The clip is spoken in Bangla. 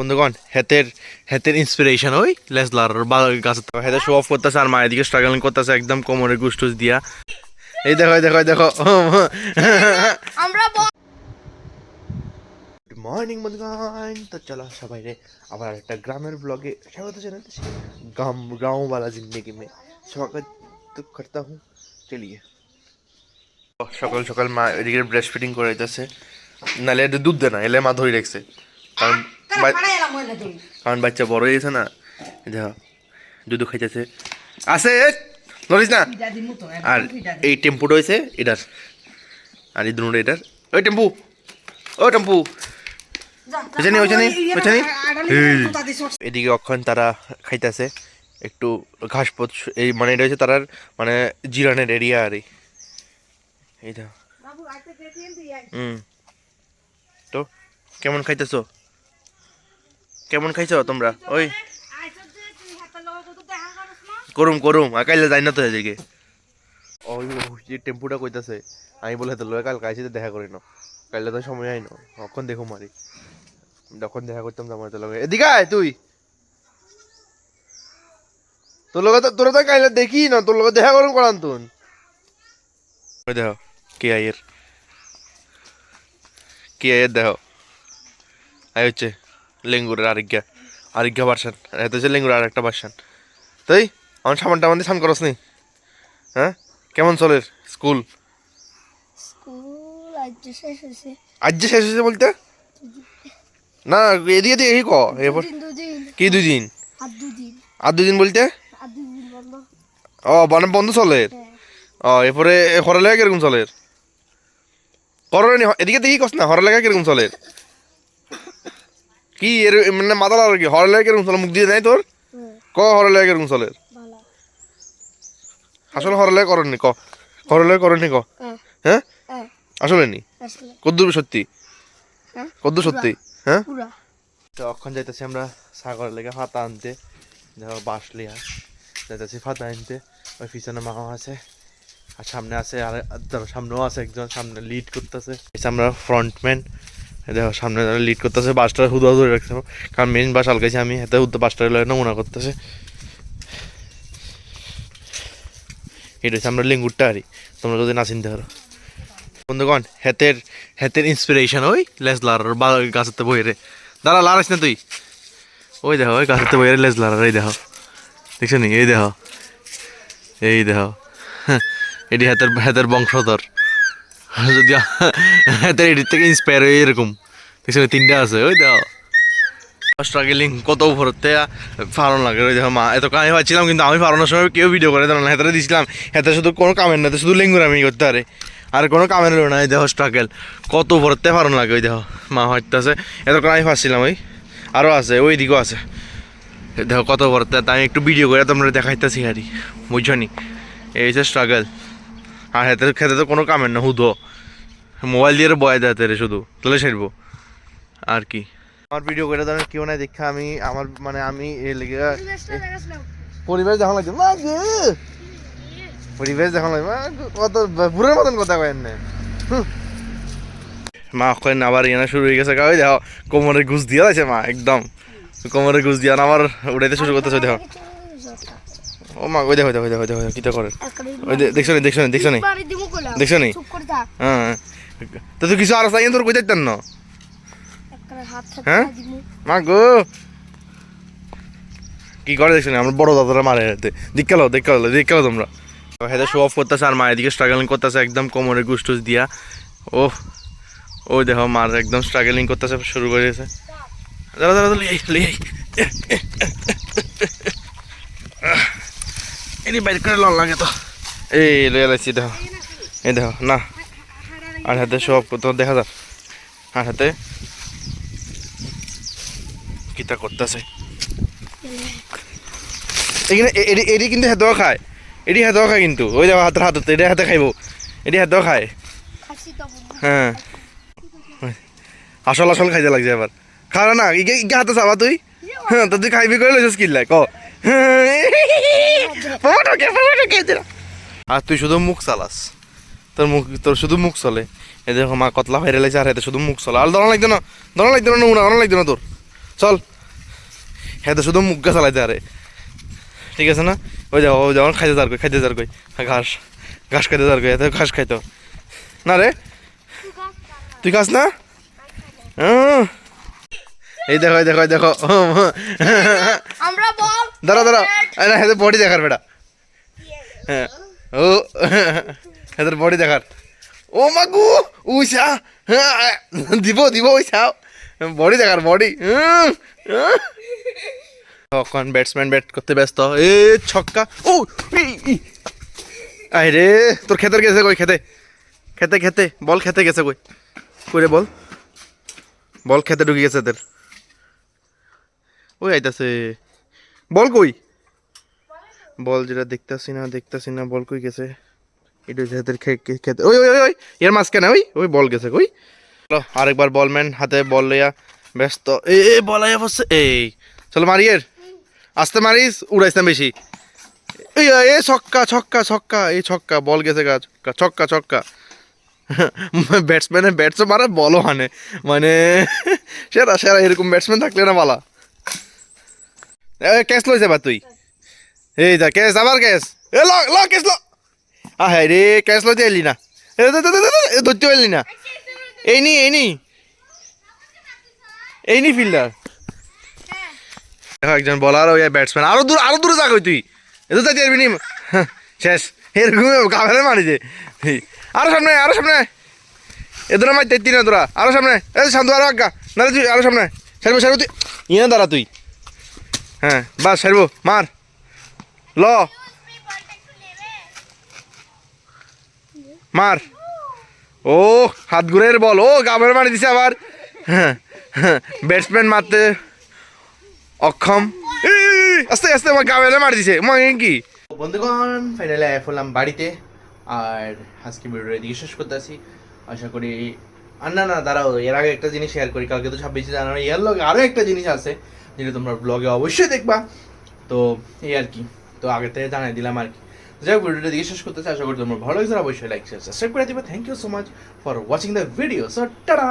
বন্ধুগণ হেতের হেতের ইন্সপিরেশন ওই লেসলার গাছ। হেতে শো অফ করতেছে আর মায়ের দিকে স্ট্রাগলিং করতেছে একদম কোমরে গুষ্টুস দিয়া। এই দেখো দেখো দেখো। আমরা গুড মর্নিং বন্ধুগণ। তো চলো সবাই রে আবার একটা গ্রামের ব্লগে স্বাগত জানাচ্ছি। গাম গাঁওওয়ালা জিন্দগি মে স্বাগত করতা হুম চলিয়ে সকাল সকাল মা এদিকে ব্রেস্ট ফিটিং করে দিতেছে নালে দুধ দেয় না এলে মা ধরে রেখেছে। কারণ কারণ বাচ্চা বড় হয়েছে না। দেখো দুধ খাইতেছে। আছে নড়িস না। আর এই টেম্পুটা হয়েছে এটার। আর এই দুটো এটার। ওই টেম্পু ও টেম্পু। ওইখানে ওইখানে ওইখানে। এদিকে অক্ষণ তারা খাইতেছে। একটু ঘাসপত এই মানে এটা হচ্ছে তারার মানে জিরানের এরিয়া আর এই। এই হুম। তো কেমন খাইতেছো? কেমন খাইছো তোমরা? ওই। করুম করুম আর কাইলে যাই না তো এদিকে। ওই যে টেম্পুটা কইতাছে আমি বলে তো লয় কাল কাইছে দেখা করি না কাইলে তো সময় আইনো কখন দেখো মারি যখন দেখা করতাম তোমার তো লগে এদিকে আয় তুই। তোর লগে তো তোর তো কাইলে দেখি না তোর লগে দেখা করুন করান তুন। ওই দেখো কে আয়ের কে আয়ের দেখো। আয় হচ্ছে। লেঙ্গুরের আরেকটা আরেকটা ভার্সান এটা হচ্ছে লেঙ্গুরের আরেকটা ভার্সান তাই আমার সামানটা আমাদের সান করস নি? হ্যাঁ? কেমন চলে স্কুল? আজ শেষ হয়েছে। বলতে? না এদিকে দিয়ে ক এরপর কি দুই দিন আর দুদিন বলতে? ও মানে বন্ধ চলে? হ্যাঁ। ও এরপরে হরলেখা কীরকম চলে? করনি এদিকে দেখি কস না হরলেখা কীরকম চলে? কি এর মানে মাথা লাগা কি? হরলেখা কীরকম চলে মুখ দিয়ে নাই তোর? হ্যাঁ, ক হরলেখা কীরকম চলে? ভালো। আসলে হরলেখা করনি ক? হরলেখা করনি ক? হ্যাঁ? হ্যাঁ হ্যাঁ আসলে। নি কদ্দুর সত্যি? হ্যাঁ? কদ্দুর সত্যি? হ্যাঁ? পুরা। তো অক্ষণ যাইতেছি আমরা সাগর লেগে ফাতা আনতে। দেখো বাঁশ লিয়া যাইতেছি ফাতা আনতে। ওই পিছনে মাও আছে। আর সামনে আছে আর সামনেও আছে একজন সামনে লিড করতেছে। আমরা ফ্রন্টম্যান দেখো, সামনে লিড করতেছে, বাসটা হুদা ধরে রাখতে কারণ মেন বাস আলগাইছি আমি, হাতে হুদা বাসটা নমুনা করতেছে। এটা হচ্ছে আমরা লেঙ্গুরটা আরি তোমরা যদি না চিনতে পারো। বন্ধুগণ, হেতের হেতের ইন্সপিরেশন ওই লেসলার বা গাছেতে বইরে দাঁড়া লারাইস না তুই। ওই দেখো, ওই গাছেতে বইরে লারার এই দেখো। দেখছ নি? এই দেখো। এই দেখো। এটি হাতের হাতের বংশধর। যদি হাতের এটির থেকে ইন্সপায়ার হয়ে এরকম দেখছ নি, তিনটা আছে ওই দেখো স্ট্রাগলিং কত ভরতে ফারণ লাগে ওই দেখো মা এত কামে পাচ্ছিলাম কিন্তু আমি ফারানোর সময় কেউ ভিডিও করে দেন না হাতে দিয়েছিলাম হাতে শুধু কোনো কামের না শুধু লেঙ্গুর আমি করতে পারে আর কোনো কামের হলো না এই দেখো স্ট্রাগল কত ভরতে ফারণ লাগে ওই দেখো মা হয়তো আছে এত আমি পাচ্ছিলাম ওই আরও আছে ওই দিকেও আছে দেখো কত ভরতে তাই একটু ভিডিও করে তোমরা দেখাইতেছি আর বুঝছ নি এই হচ্ছে স্ট্রাগল আর হাতে খেতে তো কোনো কামের না হুদো। মোবাইল দিয়ে বয় দেয় হাতে শুধু তাহলে সেরবো আর কি? আমার ভিডিও করে দেওয়ার কেউ নাই দেখা আমি আমার মানে আমি এ লেগে পরিবেশ দেখা লাগছে। মা গো! পরিবেশ দেখা লাগছে। মা কত বুড়োর মতন কথা কয়েন না। হুঁ। মা কয়েন আবার এনে শুরু হয়ে গেছে কাউ দেখো কোমরে ঘুষ দিয়ে আছে মা একদম। কোমরে ঘুষ দিয়ে আবার উড়াইতে শুরু করতেছে দেখো। ও মা ওই দেখো দেখো দেখো দেখো কি তো করে? ওই দেখছ নি দেখছ নি দেখছ নি? দেখছ নি? থাক। হ্যাঁ তো তুই কিছু আর সাইন তোর কই দেখতেন না? হ্যাঁ? মা গো। কি করে দেখছ না? আমার বড় দাদারা মারে হাতে। দেখাল তোমরা। হেতে শো অফ করতেছে আর মা এদিকে স্ট্রাগলিং করতেছে একদম কোমরে গুস্টুস দিয়া। ও ওই দেখো মার একদম স্ট্রাগলিং করতেছে শুরু করে দিয়েছে। দাঁড়া দাঁড়া লিয়ে লিয়ে এনি বাইর করে লন লাগে তো। এই লয়ে লাইছি দেখো। এই দেখো, না। আর হাতে অফ করতে দেখা যাক। আর হাতে কিতা করতেছে। এখানে এ- এডি এডি কিন্তু হেতেও খায়। এডি হেতেও খায় কিন্তু। ওই দেখো হাতের হাতত, এডি হাতে খাইব। এডি হাতেও খায়। তো হ্যাঁ। আসল আসল খাইতে লাগছে এবার। খাওয়া না, ইগে ইগে হাতে চাবা তুই। হ্যাঁ তো তুই খাইবি করে লইছিস কিল্লা ক। আর তুই শুধু মুখ চালাস। তোর মুখ তোর শুধু মুখ চলে। এই দেখো মা কতলা ভাইরাল আছে আর এতে শুধু মুখ চলে। আর দরণ লাগতো না দরণ লাগতো না উনা দরণ লাগতো না তোর। চল। হ্যাঁ তো শুধু গা চালাইতে আরে। ঠিক আছে না? ওই যাও ও যেমন খাইতে যার কই খাইতে যার কই। হ্যাঁ, ঘাস ঘাস খাইতে যার কই এত ঘাস খাইতো। না রে? তুই খাস না? আহ। এই দেখো এই দেখো দেখো। আমরা বল। দাঁড়া দাঁড়া। এই না হেদের বডি দেখার বেটা। হ্যাঁ। ও হেদের বডি দেখার। ও মাগু উইসা হ্যাঁ, দিব দিব উইসা বডি দেখার বডি। তখন ব্যাটসম্যান ব্যাট করতে ব্যস্ত। এ ছক্কা। ও। আয় রে তোর খেতে গেছে কই? খেতে। খেতে খেতে। বল খেতে গেছে কই? কই রে বল? বল খেতে ঢুকে গেছে এদের। ওই আইতাছে। বল কই? বল যেটা দেখতাছি না দেখতাছি না বল কই গেছে? এটা যাদের খেতে ওই ওই ওই, এর মাঝখানে ওই ওই বল গেছে কই? চলো আরেকবার বলম্যান হাতে বল লইয়া ব্যস্ত। এ এ বলাই বসছে। এই চলো মারিয়ের আস্তে মারিস উড়াইস না বেশি। এই এ ছক্কা ছক্কা ছক্কা এই ছক্কা বল গেছে গা ছক্কা ছক্কা ছক্কা। ব্যাটসম্যানে ব্যাটসও মারে বলও হানে। মানে সেরা সেরা এরকম ব্যাটসম্যান থাকলে না বালা। ক্যাচ লইছে বা তুই? এই যা ক্যাচ আবার ক্যাচ এ ল ল ক্যাচ ল। আ হ্যাঁ রে ক্যাচ লইতে এলি না। দে, দে, দে, দে, দে, ধরতে এলি না। এই নি এই নি এই নি ফিল্ডার একজন বলার ওই ব্যাটসম্যান আরও দূর আরও দূরে যা কই তুই। এত যাইতে পারবি নি শেষ। এরকম কাভারে মারি দে। এই, আরও সামনে আরও সামনে এদের আমার তেত্তি না তোরা আরও সামনে এ শান্ত আরও আজ্ঞা নাহলে তুই আরও সামনে তুই। ইয়ে দাঁড়া তুই। হ্যাঁ বাস সারবো মার। ল। মার। ও, হাত ঘুরের বল। ও গামের মারি দিছে আবার। হ্যাঁ ব্যাটসম্যান মারতে। অক্ষম। আস্তে আস্তে, আমার গামের মারি দিছে। কি? বন্ধুগণ ফাইনালি আয় ফেললাম বাড়িতে। আর আজকে ভিডিওটা দিয়ে শেষ করতে আসি। আশা করি আর না না, দাঁড়াও, এর আগে একটা জিনিস শেয়ার করি, কালকে তো ছাব্বিশে জানুয়ারি, এর লগে আরও একটা জিনিস আছে, যেটা তোমরা ব্লগে অবশ্যই দেখবা। তো, এই আর কি, তো আগে থেকে জানাই দিলাম আর কি। যাই হোক, ভিডিওটা দিকে শেষ করতেছে, আশা করি তোমার ভালো লাগছে অবশ্যই লাইক শেয়ার সাবস্ক্রাইব করে দিবে। Thank you so much for watching the video so tata